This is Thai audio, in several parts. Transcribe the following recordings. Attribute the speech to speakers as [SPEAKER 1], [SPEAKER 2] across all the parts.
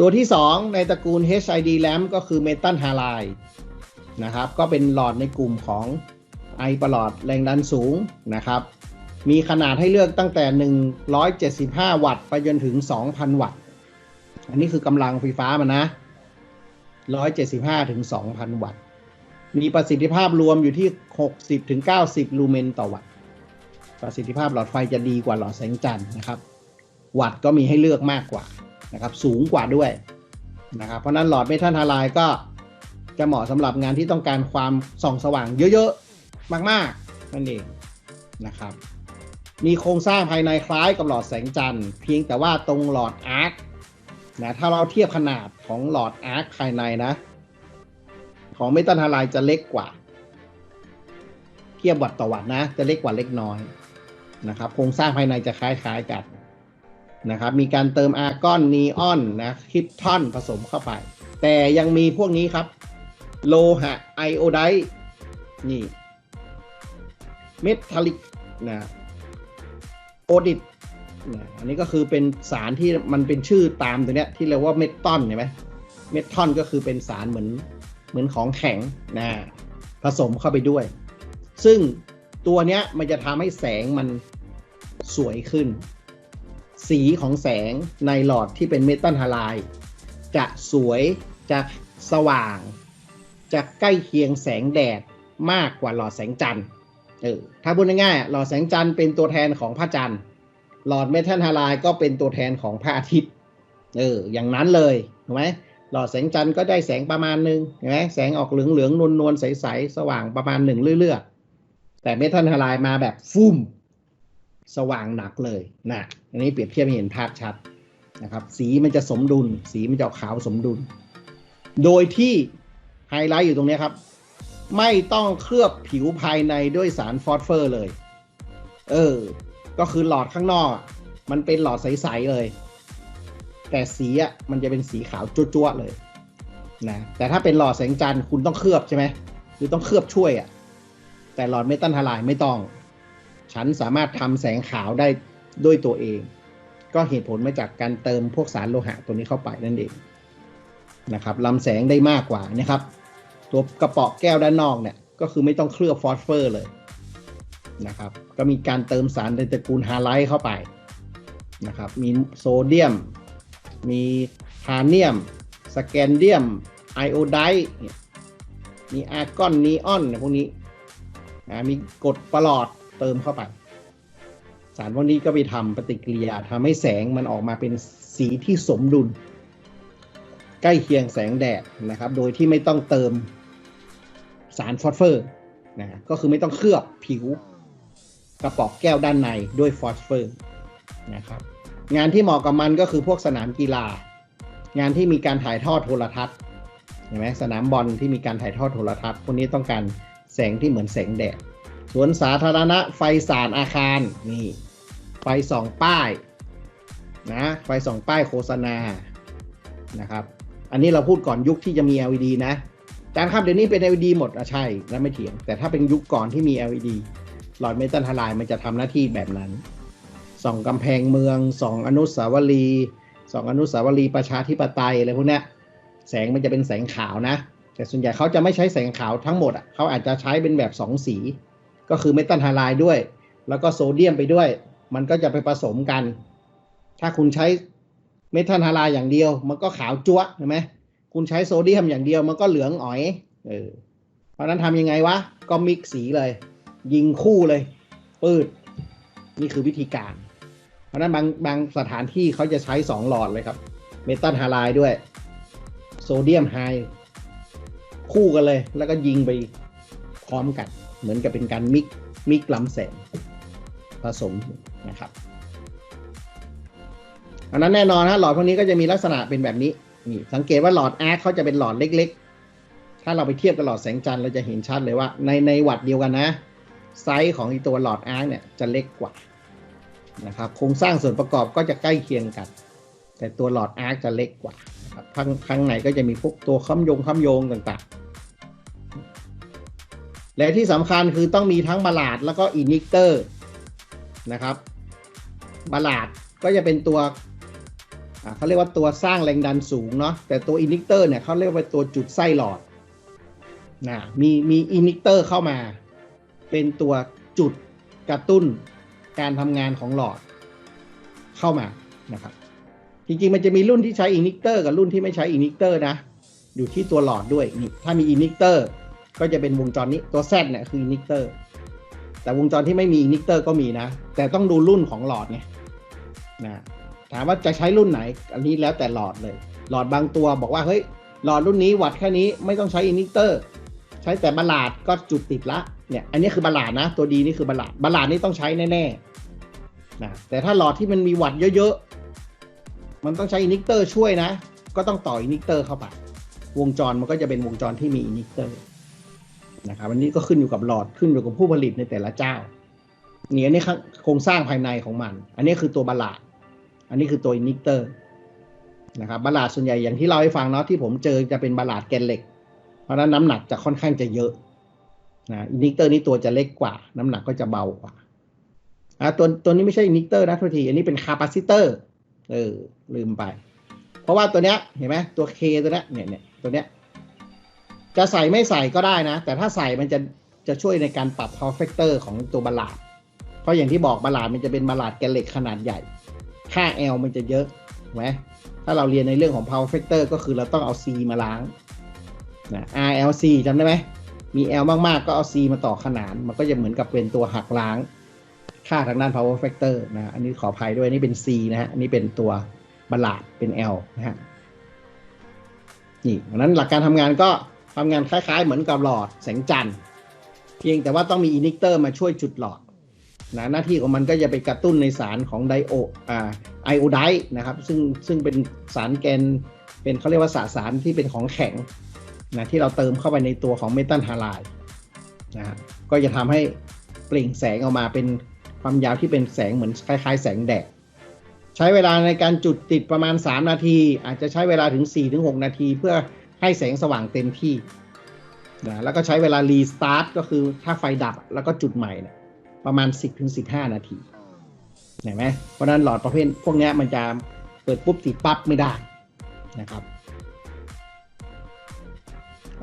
[SPEAKER 1] ตัวที่ 2 ในตระกูล HID lamp ก็คือ Metal Halide นะครับ ก็เป็นหลอดในกลุ่มของไอประหลอดแรงดันสูงนะครับ มีขนาดให้เลือกตั้งแต่ 175 วัตต์ ไปจนถึง 2,000 วัตต์ อันนี้คือกำลังไฟฟ้ามันนะ 175 ถึง 2,000 วัตต์ มีประสิทธิภาพรวมอยู่ที่ 60 ถึง 90 ลูเมนต่อวัตต์ ประสิทธิภาพหลอดไฟจะดีกว่าหลอดแสงจันทร์นะครับ วัตต์ก็มีให้เลือกมากกว่า นะครับสูงกว่าด้วยนะครับเพราะนั้นหลอดเมทัลฮาไลด์ก็จะเหมาะสำหรับงานที่ต้องการความส่องสว่างเยอะๆ มากๆ นั่นเองนะครับ มีโครงสร้างภายในคล้ายกับหลอดแสงจันทร์เพียงแต่ว่าตรงหลอดอาร์คนะถ้าเราเทียบขนาดของหลอดอาร์คภายในนะ ของเมทัลฮาไลด์จะเล็กกว่า เทียบวัตต์ต่อวัตต์นะ จะเล็กกว่าเล็กน้อยนะครับ โครงสร้างภายในจะคล้ายๆกัน นะครับ มีการเติมอาร์กอนนีออนนะคริปทอนผสมเข้าไป แต่ยังมีพวกนี้ครับ โลหะไอโอไดด์นี่เมทัลลิกนะโอดิตนะอันนี้ก็คือเป็นสารที่มันเป็นชื่อตามตัวเนี้ยที่เรียกว่าเมทอนเห็นไหมเมทอนก็คือเป็นสารเหมือนเหมือนของแข็งนะผสมเข้าไปด้วย ซึ่งตัวเนี้ยมันจะทำให้แสงมันสวยขึ้น สีของแสงในหลอดที่เป็นเมตัลฮาไลด์จะสวยจะสว่าง จะใกล้เคียงแสงแดดมากกว่าหลอดแสงจันทร์เออถ้าพูดง่ายๆหลอดแสงจันทร์เป็นตัวแทนของพระจันทร์หลอดเมทัลฮาไลด์ก็เป็นตัวแทนของพระอาทิตย์เอออย่างนั้นเลยถูกไหมหลอดแสงจันทร์ก็ได้แสงประมาณหนึ่งเห็นไหมแสงออกเหลืองเหลืองนวลนวลๆใสๆสว่างประมาณหนึ่งเรื่อยๆแต่เมทัลฮาไลด์มาแบบฟุ่ม สว่างหนักเลยนะอันนี้เปรียบเทียบให้เห็นภาพชัดนะครับ สีมันจะสมดุล สีมันจะขาวสมดุล โดยที่ไฮไลท์อยู่ตรงนี้ครับ ไม่ต้องเคลือบผิวภายในด้วยสารฟอสเฟอร์เลย เออ ก็คือหลอดข้างนอก มันเป็นหลอดใสๆเลย แต่สีอะมันจะเป็นสีขาวจั๊วๆเลยนะแต่ถ้าเป็นหลอดแสงจันทร์คุณต้องเคลือบใช่ไหมคือต้องเคลือบช่วยอะ แต่หลอดเมตัลฮไลด์ไม่ต้อง ฉันสามารถทำแสงขาวได้ด้วยตัวเอง ก็เหตุผลมาจากการเติมพวกสารโลหะตัวนี้เข้าไปนั่นเองนะครับลำแสงได้มากกว่านะครับ ตัวกระป๋อแก้วด้านนอกเนี่ยก็คือไม่ต้องเคลือบฟอสเฟอร์เลยนะครับ ก็มีการเติมสารในตระกูลฮาไลท์เข้าไปนะครับ มีโซเดียม มีฮาเนียม สแกนเดียม ไอโอไดมีอาร์กอนนีออนเนี่ยพวกนี้นะมีกรดประหลอด เติมเข้าไป สารพวกนี้ก็ไปทำปฏิกิริยาทำให้แสงมันออกมาเป็นสีที่สมดุล ใกล้เคียงแสงแดดนะครับ โดยที่ไม่ต้องเติมสารฟอสเฟอร์นะก็คือไม่ต้องเคลือบผิว กระป๋องแก้วด้านในด้วยฟอสเฟอร์นะครับงานที่เหมาะกับมันก็คือพวกสนามกีฬา งานที่มีการถ่ายทอดโทรทัศน์เห็นไหมสนามบอลที่มีการถ่ายทอดโทรทัศน์พวกนี้ต้องการแสงที่เหมือนแสงแดด สวนสาธารณะไฟสานอาคารนี่ไฟสองป้ายนะไฟสองป้ายโฆษณานะครับ อันนี้เราพูดก่อนยุคที่จะมี LED นะจานครับเดี๋ยวนี้เป็น LED หมดอะใช่แล้วไม่เถียง แต่ถ้าเป็นยุคก่อนที่มี LED หลอดเมตัลฮาไลด์มันจะทำหน้าที่แบบนั้นส่องกำแพงเมืองส่องอนุสาวรีย์ส่องอนุสาวรีย์ประชาธิปไตยอะไรพวกนี้แสงมันจะเป็นแสงขาวนะ แต่ส่วนใหญ่เขาจะไม่ใช้แสงขาวทั้งหมดอะเขาอาจจะใช้เป็นแบบสองสี ก็คือเมตัลไฮไลด์ด้วย แล้วก็โซเดียมไปด้วย มันก็จะไปผสมกัน ถ้าคุณใช้เมทัลฮาไลด์อย่างเดียว มันก็ขาวจั๊วะเห็นไหมคุณใช้โซเดียมอย่างเดียวมันก็เหลืองอ๋อยเออเพราะนั้นทำยังไงวะ ก็มิกซ์สีเลย ยิงคู่เลย ปืด นี่คือวิธีการ เพราะนั้นบางบางสถานที่เขาจะใช้สองหลอดเลยครับ เมตัลฮาไลด์ด้วย โซเดียมไฮ คู่กันเลย แล้วก็ยิงไปพร้อมกัน เหมือนกับเป็นการมิกมิกลำแสงผสมนะครับอันนั้นแน่นอนฮะหลอดพวกนี้ก็จะมีลักษณะเป็นแบบนี้นี่สังเกตว่าหลอดแอร์เขาจะเป็นหลอดเล็ก ๆ ถ้าเราไปเทียบกับหลอดแสงจันทร์เราจะเห็นชัดเลยว่า ในในวัดเดียวกันนะ ไซส์ของอีตัวหลอดอาร์คเนี่ยจะเล็กกว่านะครับโครงสร้างส่วนประกอบก็จะใกล้เคียงกัน แต่ตัวหลอดอาร์คจะเล็กกว่านะครับข้างข้างในก็จะมีพวกตัวค้ำโยงค้ำโยงต่างๆ และที่สำคัญคือต้องมีทั้งบาลาดแล้วก็อินิกเตอร์นะครับบาลาดก็จะเป็นตัวเขาเรียกว่าตัวสร้างแรงดันสูงเนาะแต่ตัวอินิกเตอร์เนี่ยเขาเรียกว่าตัวจุดไส้หลอดนะมีมีอินิกเตอร์เข้ามา เป็นตัวจุดกระตุ้นการทำงานของหลอดเข้ามานะครับจริงๆ มันจะมีรุ่นที่ใช้อินิกเตอร์กับรุ่นที่ไม่ใช้อินิกเตอร์นะ อยู่ที่ตัวหลอดด้วยนี่ถ้ามีอินิกเตอร์ ก็จะเป็นวงจรนี้ตัว Z เนี่ยคืออินิกเตอร์แต่วงจรที่ไม่มีอินิกเตอร์ก็มีนะ แต่ต้องดูรุ่นของหลอดไงนะถามว่าจะใช้รุ่นไหน อันนี้แล้วแต่หลอดเลย หลอดบางตัวบอกว่าเฮ้ยหลอดรุ่นนี้วัดแค่นี้ไม่ต้องใช้อินิกเตอร์ ใช้แต่บาลาดก็จุดติดละเนี่ยอันนี้คือบาลาดนะ ตัวดีนี่คือบาลาดบาลาดนี่ต้องใช้แน่ๆนะแต่ถ้าหลอดที่มันมีวัดเยอะๆ มันต้องใช้อินิกเตอร์ช่วยนะ ก็ต้องต่ออินิกเตอร์เข้าไปวงจรมันก็จะเป็นวงจรที่มีอินิกเตอร์ นะครับอันนี้ก็ขึ้นอยู่กับหลอดขึ้นอยู่กับผู้ผลิตในแต่ละเจ้านี่อันนี้โครงสร้างภายในของมัน อันนี้คือตัวบาลาดอันนี้คือตัวอินิเตอร์นะครับบาลาดส่วนใหญ่อย่างที่เราให้ฟังเนาะที่ผมเจอจะเป็นบาลาดแกนเหล็ก เพราะนั้นน้ำหนักจะค่อนข้างจะเยอะนะอินิเตอร์นี่ตัวจะเล็กกว่า น้ำหนักก็จะเบากว่าอะตัวตัวนี้ไม่ใช่อินิเตอร์นะทุกที อันนี้เป็นคาปาซิเตอร์เออลืมไป เพราะว่าตัวเนี้ยเห็นไหมตัวเคตัวเนี้ยเนี่ยเนี่ยตัวเนี้ย จะใส่ไม่ใส่ก็ได้นะ แต่ถ้าใส่มันจะจะช่วยในการปรับ power factor ของตัวบาลาดเพราะอย่างที่บอกบาลาดมันจะเป็นบาลาดแกนเหล็กขนาดใหญ่ ค่า L มันจะเยอะถูกไหมถ้าเราเรียนในเรื่องของ power factor ก็คือเราต้องเอา C มาล้างนะ RLC จำได้ไหม มี L มาก ๆ ก็เอา C มาต่อขนาน มันก็จะเหมือนกับเป็นตัวหักล้าง ค่าทางด้าน power factor นะ อันนี้ขออภัยด้วยนนี้เป็น C นะฮะ อันนี้เป็นตัวบลาดเป็น L นะฮะ นี่ดังนั้นหลักการทำงานก็ ทำงานคล้าย ๆ เหมือนกับหลอดแสงจันทร์ เพียงแต่ว่าต้องมีอินิกเตอร์มาช่วยจุดหลอดนะหน้าที่ของมันก็จะไปกระตุ้นในสารของไดโออ่าไอโอไดนะครับซึ่งซึ่งเป็นสารแกนเป็นเขาเรียกว่าสสารที่เป็นของแข็งนะที่เราเติมเข้าไปในตัวของเมตัลฮาไลด์นะฮะก็จะทำให้เปล่งแสงออกมาเป็นความยาวที่เป็นแสงเหมือนคล้าย ๆ แสงแดดใช้เวลาในการจุดติดประมาณ 3 นาที อาจจะใช้เวลาถึง 4-6 นาที เพื่อ ให้แสงสว่างเต็มที่นะแล้วก็ใช้เวลารีสตาร์ทก็คือถ้าไฟดับแล้วก็จุดใหม่เนี่ยประมาณ 10-15 นาทีเห็นไหมเพราะนั้นหลอดประเภทพวกนี้มันจะเปิดปุ๊บติดปั๊บไม่ได้นะครับ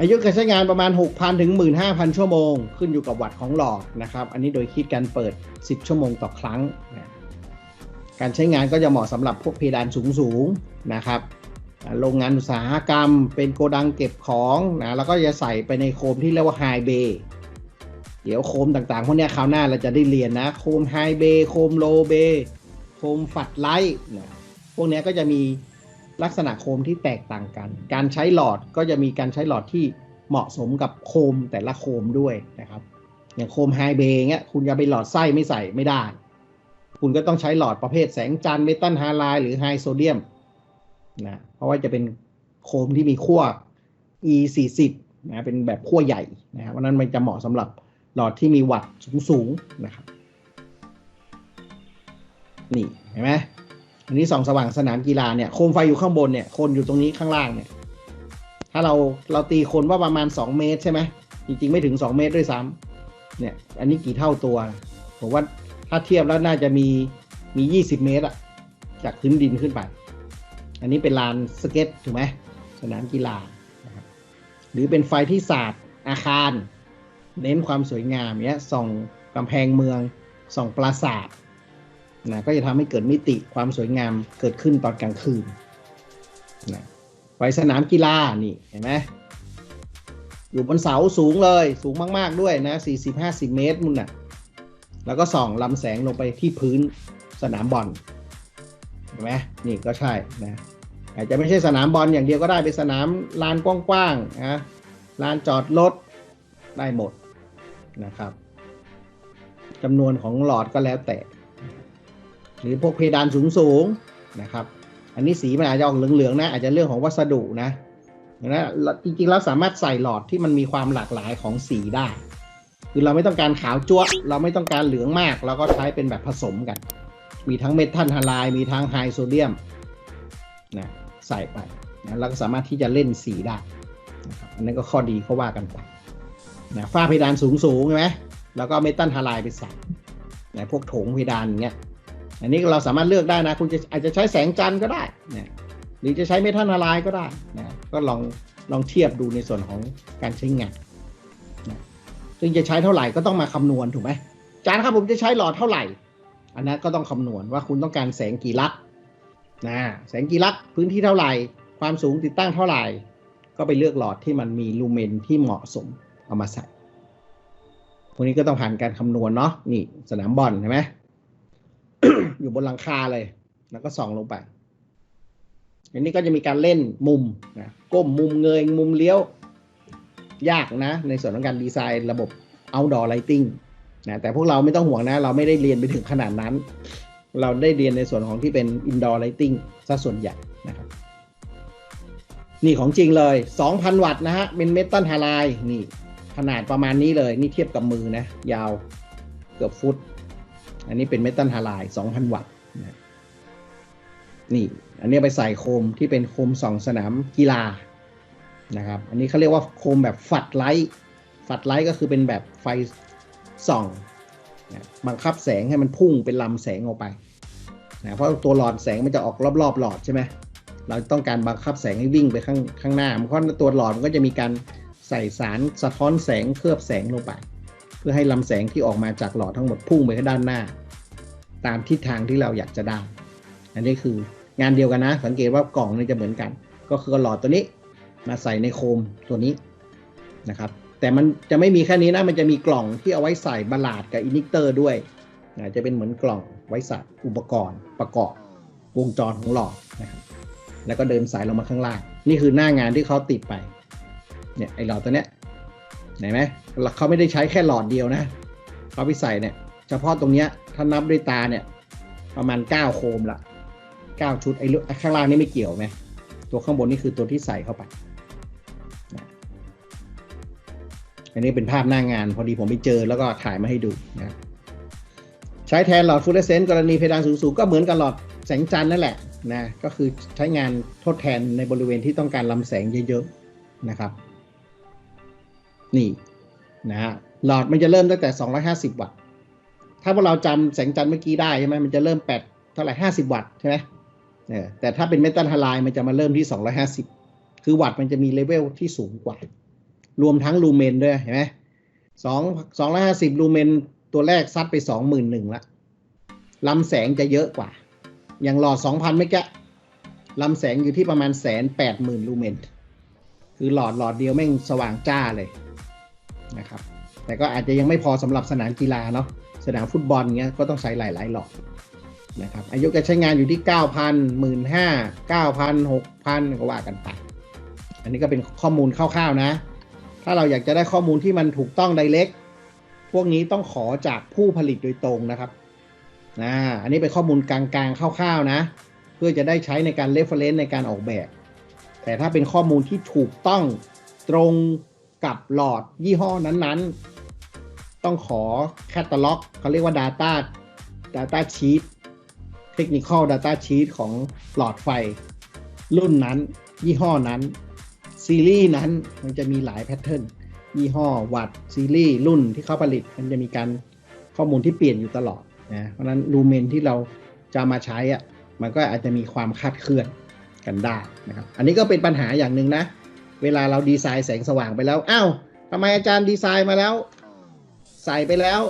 [SPEAKER 1] อายุการใช้งานประมาณ 6,000 ถึง 15,000 ชั่วโมง ขึ้นอยู่กับวัตต์ของหลอดนะครับ อันนี้โดยคิดการเปิด 10 ชั่วโมงต่อครั้งนะการใช้งานก็จะเหมาะสำหรับพวกเพดานสูงๆนะครับ โรงงานอุตสาหกรรม เป็นโกดังเก็บของนะแล้วก็จะใส่ไปในโคมที่เรียกว่าไฮเบย์เดี๋ยวโคมต่างๆพวกนี้คราวหน้าเราจะได้เรียนนะ โคมไฮเบย์โคมโลเบย์โคมฝัดไลท์นะพวกนี้ก็จะมีลักษณะโคมที่แตกต่างกัน การใช้หลอดก็จะมีการใช้หลอดที่เหมาะสมกับโคมแต่ละโคมด้วยนะครับ อย่างโคมไฮเบย์เงี้ยคุณจะไปหลอดไส้ไม่ใส่ไม่ได้ คุณก็ต้องใช้หลอดประเภทแสงจันทร์เมตัลไฮไลด์หรือไฮโซเดียม นะเพราะว่าจะเป็นโคมที่มีขั้ว e 4 0นะเป็นแบบขั้วใหญ่นะครับเพราะนั้นมันจะเหมาะสำหรับหลอดที่มีวัตต์สูงๆนะครับ นี่เห็นไหมอันนี้ส่องสว่างสนามกีฬาเนี่ยโคมไฟอยู่ข้างบนเนี่ยคนอยู่ตรงนี้ข้างล่างเนี่ย ถ้าเราเราตีคนว่าประมาณ 2 เมตรใช่ไหมจริงๆไม่ถึง 2 เมตรด้วยซ้ำเนี่ย อันนี้กี่เท่าตัวผมว่าถ้าเทียบแล้วน่าจะมีมี 20 เมตรอะจากพื้นดินขึ้นไป อันนี้เป็นลานสเก็ตถูกไหมสนามกีฬา หรือเป็นไฟที่สาดอาคาร เน้นความสวยงามเนี้ยส่องกำแพงเมือง ส่องปราสาทนะก็จะทำให้เกิดมิติความสวยงามเกิดขึ้นตอนกลางคืนนะไฟสนามกีฬานี่เห็นไหมอยู่บนเสาสูงเลยสูงมาก ๆ ด้วยนะ40-50 เมตรมุนน่ะแล้วก็ส่องลำแสงลงไปที่พื้นสนามบอลเห็นไหมนี่ก็ใช่นะ อาจจะไม่ใช่สนามบอลอย่างเดียวก็ได้เป็นสนามลานกว้างๆนะลานจอดรถได้หมดนะครับจำนวนของหลอดก็แล้วแต่ หรือพวกเพดานสูงๆนะครับ อันนี้สีมันอาจจะออกเหลืองๆนะอาจจะเรื่องของวัสดุนะนะจริงๆแล้วสามารถใส่หลอดที่มันมีความหลากหลายของสีได้ คือเราไม่ต้องการขาวจั๊วเราไม่ต้องการเหลืองมาก เราก็ใช้เป็นแบบผสมกัน มีทั้งเมทัลฮาไลด์มีทั้งไฮโซเดียมนะ ใส่ไปนะเราก็สามารถที่จะเล่นสีได้นะครับอันนั้นก็ข้อดีเขาว่ากันไปนะฝ้าเพดานสูงสูงๆใช่ไหมแล้วก็เมทัลฮาไลด์ไปใส่นะพวกโถงเพดานอย่างเงี้ยอันนี้เราสามารถเลือกได้นะคุณจะอาจจะใช้แสงจันทร์ก็ได้นะหรือจะใช้เมทัลฮาไลด์ก็ได้นะก็ลองลองเทียบดูในส่วนของการใช้งานนะซึ่งจะใช้เท่าไหร่ก็ต้องมาคำนวณถูกไหมจารย์ครับผมจะใช้หลอดเท่าไหร่ อันนั้นก็ต้องคำนวณว่าคุณต้องการแสงกี่ลัก นะแสงกี่ลักพื้นที่เท่าไหร่ ความสูงติดตั้งเท่าไหร่ ก็ไปเลือกหลอดที่มันมีลูเมนที่เหมาะสมเอามาใส่พวกนี้ก็ต้องผ่านการคำนวณเนาะนี่สนามบอลใช่ไหมอยู่บนหลังคาเลย แล้วก็ส่องลงไปอันนี้ก็จะมีการเล่นมุมนะก้มมุมเงยมุมเลี้ยว ยากนะ ในส่วนของการดีไซน์ระบบ outdoor lighting นะแต่พวกเราไม่ต้องห่วงนะ เราไม่ได้เรียนไปถึงขนาดนั้น เราได้เรียนในส่วนของที่เป็น indoor lighting ซะส่วนใหญ่นะครับ นี่ของจริงเลย 2,000 วัตต์นะฮะ เป็นเมทัลฮไลท์นี่ ขนาดประมาณนี้เลย นี่เทียบกับมือนะ ยาวเกือบฟุต อันนี้เป็นเมทัลฮไลท์2,000 วัตต์นะนี่ อันนี้ไปใส่โคมที่เป็นโคมส่องสนามกีฬานะครับ อันนี้เขาเรียกว่าโคมแบบฝัดไลท์ ฝัดไลท์ก็คือเป็นแบบไฟส่อง นะบังคับแสงให้มันพุ่งเป็นลำแสงออกไปนะเพราะตัวหลอดแสงมันจะออกรอบๆหลอดใช่ไหมเราต้องการบังคับแสงให้วิ่งไปข้างข้างหน้า เพราะตัวหลอดมันก็จะมีการใส่สารสะท้อนแสงเคลือบแสงลงไป เพื่อให้ลำแสงที่ออกมาจากหลอดทั้งหมดพุ่งไปข้างด้านหน้า ตามทิศทางที่เราอยากจะได้ อันนี้คืองานเดียวกันนะ สังเกตว่ากล่องนี่จะเหมือนกัน ก็คือหลอดตัวนี้มาใส่ในโคมตัวนี้นะครับ แต่มันจะไม่มีแค่นี้นะ มันจะมีกล่องที่เอาไว้ใส่บลลาดกับอินิกเตอร์ด้วยนะจะเป็นเหมือนกล่องไว้ใส่อุปกรณ์ประกอบวงจรของหลอดนะครับ แล้วก็เดินสายลงมาข้างล่าง นี่คือหน้างานที่เขาติดไป เนี่ยไอหลอดตัวเนี้ยเห็นไหมเขาไม่ได้ใช้แค่หลอดเดียวนะเขาไปใส่เนี่ย เฉพาะตรงเนี้ยถ้านับด้วยตาเนี่ย ประมาณ 9 โคมละ9ชุดไอ้ข้างล่างนี่ไม่เกี่ยวไหมตัวข้างบนนี่คือตัวที่ใส่เข้าไป อันนี้เป็นภาพหน้างาน พอดีผมไปเจอแล้วก็ถ่ายมาให้ดูนะใช้แทนหลอดฟลูออเรสเซนต์กรณีเพดานสูงๆก็เหมือนกับหลอดแสงจันทร์นั่นแหละนะก็คือใช้งานทดแทนในบริเวณที่ต้องการลำแสงเยอะๆนะครับ นี่นะฮะหลอดมันจะเริ่มตั้งแต่ 250 วัตต์ ถ้าพวกเราจำแสงจันทร์เมื่อกี้ได้ใช่ไหมมันจะเริ่มแปดเท่าไหร่ 50 วัตต์ใช่ไหมเออแต่ถ้าเป็นเมทัลไฮไลท์มันจะมาเริ่มที่ 250 คือวัตต์มันจะมีเลเวลที่สูงกว่า รวมทั้งลูเมนด้วยเห็นไหมสองสองร้อยห้าสิบลูเมนตัวแรกซัดไปสองหมื่นหนึ่งละลำแสงจะเยอะกว่า อย่างหลอดสองพันเมื่อกี้ลำแสงอยู่ที่ประมาณแสนแปดหมื่นลูเมน คือหลอดหลอดเดียวแม่งสว่างจ้าเลยนะครับ แต่ก็อาจจะยังไม่พอสำหรับสนามกีฬาเนาะ สนามฟุตบอลเงี้ยก็ต้องใช้หลาย ๆ หลอดนะครับอายุการใช้งานอยู่ที่ 9,000 15,000 9,000 6,000 ก็ว่ากันไป อันนี้ก็เป็นข้อมูลคร่าวๆนะ ถ้าเราอยากจะได้ข้อมูลที่มันถูกต้องไดเ c กพวกนี้ต้องขอจากผู้ผลิตโดยตรงนะครับนะอันนี้เป็นข้อมูลกลางๆคร่าวๆนะ เพื่อจะได้ใช้ในการเรฟเฟรนซ์ในการออกแบบ แต่ถ้าเป็นข้อมูลที่ถูกต้องตรงกับหลอดยี่ห้อนั้นๆ ต้องขอแคตตาล็อกเขาเรียกว่า Data Data Sheet Technical Data Sheet ของหลอดไฟ รุ่นนั้น ยี่ห้อนั้น ซีรีส์นั้นมันจะมีหลายแพทเทิร์นยี่ห้อวัตต์ซีรีส์รุ่นที่เขาผลิต มันจะมีการข้อมูลที่เปลี่ยนอยู่ตลอดนะเพราะนั้นลูเมนที่เราจะมาใช้อะ่ะมันก็อาจจะมีความคาดเคลื่อนกันได้นะครับ อันนี้ก็เป็นปัญหาอย่างหนึ่งนะ เวลาเราดีไซน์แสงสว่างไปแล้วอ้าวทำไมอาจารย์ดีไซน์มาแล้ว ใส่ไปแล้ว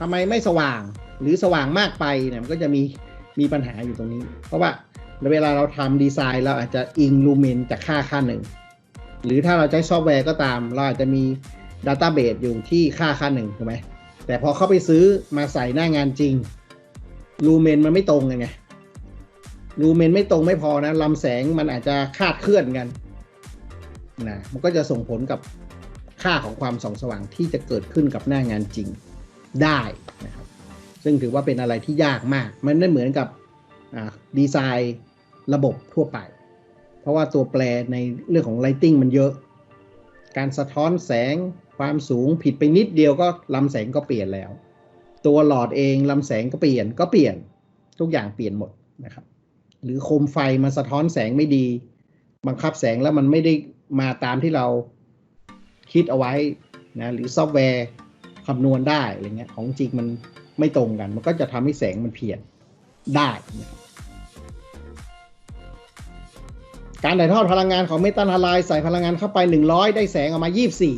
[SPEAKER 1] ทำไมไม่สว่างหรือสว่างมากไปเนี่ยมันก็จะมีมีปัญหาอยู่ตรงนี้ เพราะว่าเวลาเราทำดีไซน์เราอาจจะอิงลูเมนจากค่าค่าหนึ่ง หรือถ้าเราใช้ซอฟต์แวร์ก็ตาม เราอาจจะมีดัตต้าเบสอยู่ที่ค่าค่าหนึ่งถูกไหมแต่พอเข้าไปซื้อมาใส่หน้างานจริงลูเมนมันไม่ตรงไงลูเมนไม่ตรงไม่พอนะลำแสงมันอาจจะคาดเคลื่อนกันนะมันก็จะส่งผลกับค่าของความส่องสว่างที่จะเกิดขึ้นกับหน้างานจริงได้นะครับ ซึ่งถือว่าเป็นอะไรที่ยากมาก มันไม่เหมือนกับดีไซน์ระบบทั่วไป เพราะว่าตัวแปรในเรื่องของ Lighting มันเยอะ การสะท้อนแสงความสูงผิดไปนิดเดียวก็ลำแสงก็เปลี่ยนแล้ว ตัวหลอดเองลำแสงก็เปลี่ยนก็เปลี่ยนทุกอย่างเปลี่ยนหมดนะครับ หรือโคมไฟมาสะท้อนแสงไม่ดี บังคับแสงแล้วมันไม่ได้มาตามที่เราคิดเอาไว้นะหรือซอฟต์แวร์คำนวณได้อะไรเงี้ยของจริงมันไม่ตรงกัน มันก็จะทำให้แสงมันเพี้ยนได้นะครับ การถ่ายทอดพลังงานของเมตัลฮาไลใส่พลังงานเข้าไป 100 ได้แสงออกมา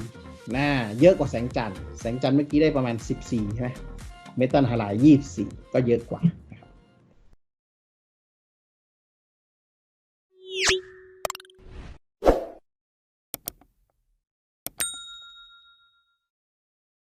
[SPEAKER 1] 24น่าเยอะกว่าแสงจันทร์ แสงจันทร์เมื่อกี้ได้ประมาณ 14 ใช่ไหมเมตัลฮาไล24 ก็เยอะกว่า